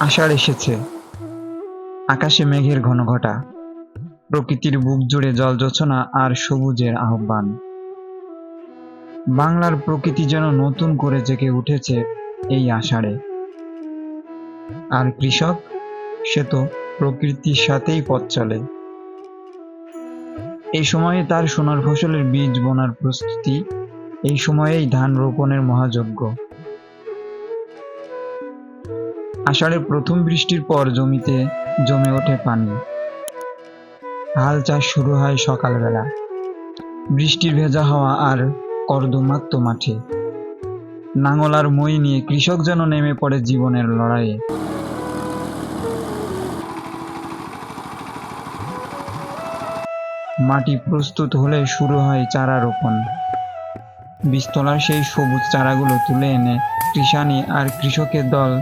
আষাঢ় এসেছে। আকাশে মেঘের ঘনঘটা, প্রকৃতির বুক জুড়ে জলজোছনা আর সবুজের আহ্বান। বাংলার প্রকৃতি যেন নতুন করে জেগে উঠেছে এই আষাঢ়ে। আর কৃষক, সে তো প্রকৃতির সাথেই পথ চলে। এই সময়ে তার সোনার ফসলের বীজ বোনার প্রস্তুতি, এই সময়েই ধান রোপণের মহাযজ্ঞ। আষাঢ়ের প্রথম বৃষ্টির পর জমিতে জমে ওঠে পানি। হাল চাষ শুরু হয় সকালবেলা। বৃষ্টির ভেজা হওয়া আর কর্দমাক্ত মাঠে। নাঙল আর মই নিয়ে কৃষক যেন নেমে পড়ে জীবনের লড়াইয়ে। মাটি প্রস্তুত হলে শুরু হয় চারা রোপণ। বীজতলার সেই সবুজ চারাগুলো তুলে এনে কৃষানি আর কৃষকের দল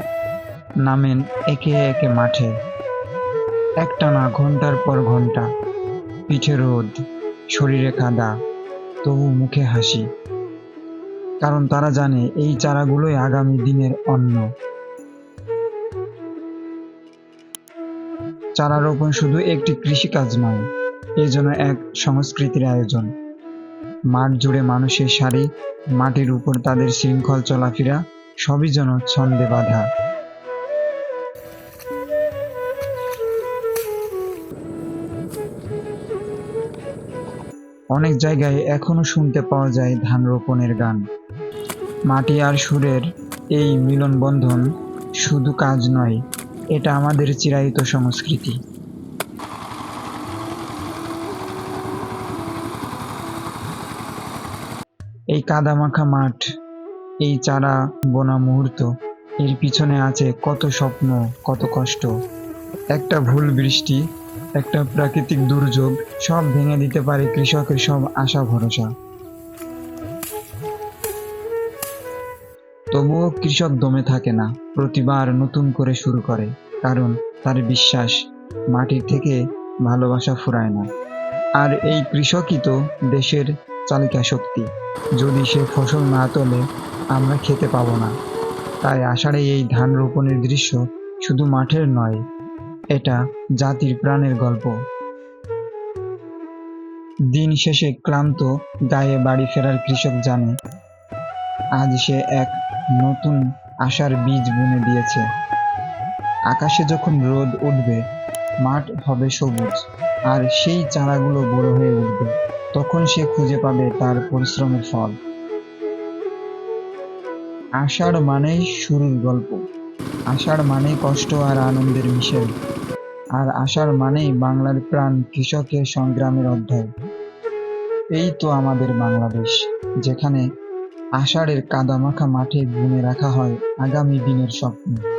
নামেন একে একে মাঠে। একটানা ঘণ্টার পর ঘণ্টা পিঠে রোদ, শরীরে কাদা, তবু মুখে হাসি। কারণ তারা জানে এই চারাগুলোই আগামী দিনের অন্ন। চারা রোপণ শুধু একটি কৃষিকাজ নয়, এ যেন এক সংস্কৃতির আয়োজন। মাঠ জুড়ে মানুষের সারি মাটির উপর তাদের শৃঙ্খল চলাফেরা, সবই যেন ছন্দে বাঁধা। অনেক জায়গায় এখনও শুনতে পাওয়া যায় ধান রোপণের গান। মাটি আর সুরের এই মিলনবন্ধন শুধু কাজ নয়, এটা আমাদের চিরায়িত সংস্কৃতি। এই কাদামাখা মাঠ, এই চারা বোনা মুহূর্ত, এর পিছনে আছে কত স্বপ্ন, কত কষ্ট। একটা ভুল বৃষ্টি একটা প্রাকৃতিক দুর্যোগ সব ভেঙে দিতে পারে কৃষকের সব আশা ভরসা। তবুও কৃষক দমে থাকে না, প্রতিবার নতুন করে শুরু করে, কারণ তার বিশ্বাস মাটির থেকে ভালোবাসা ফুরায় না। আর এই কৃষকই তো দেশের চালিকা শক্তি। যদি সে ফসল না তোলে, আমরা খেতে পাবো না। তাই আষাঢ়ে এই ধান রোপণের দৃশ্য শুধু মাঠের নয় এটা জাতির প্রাণের গল্প। দিন শেষে ক্লান্ত গায়ে বাড়ি ফেরার কৃষক জানে, আজ সে এক নতুন আশার বীজ বুনে দিয়েছে। আকাশে যখন রোদ উঠবে, মাঠ হবে সবুজ, আর সেই চারাগুলো বড় হয়ে উঠবে, তখন সে খুঁজে পাবে তার পরিশ্রমের ফল। আষাঢ় মানেই শুরুর গল্প। আষাঢ় মানেই কষ্ট আর আনন্দের মিশেল আর আষাঢ় মানেই বাংলার প্রাণ কৃষকের সংগ্রামের অধ্যায়। এই তো আমাদের বাংলাদেশ, যেখানে আষাঢ়ের কাদামাখা মাঠে বুনে রাখা হয় আগামী দিনের স্বপ্ন।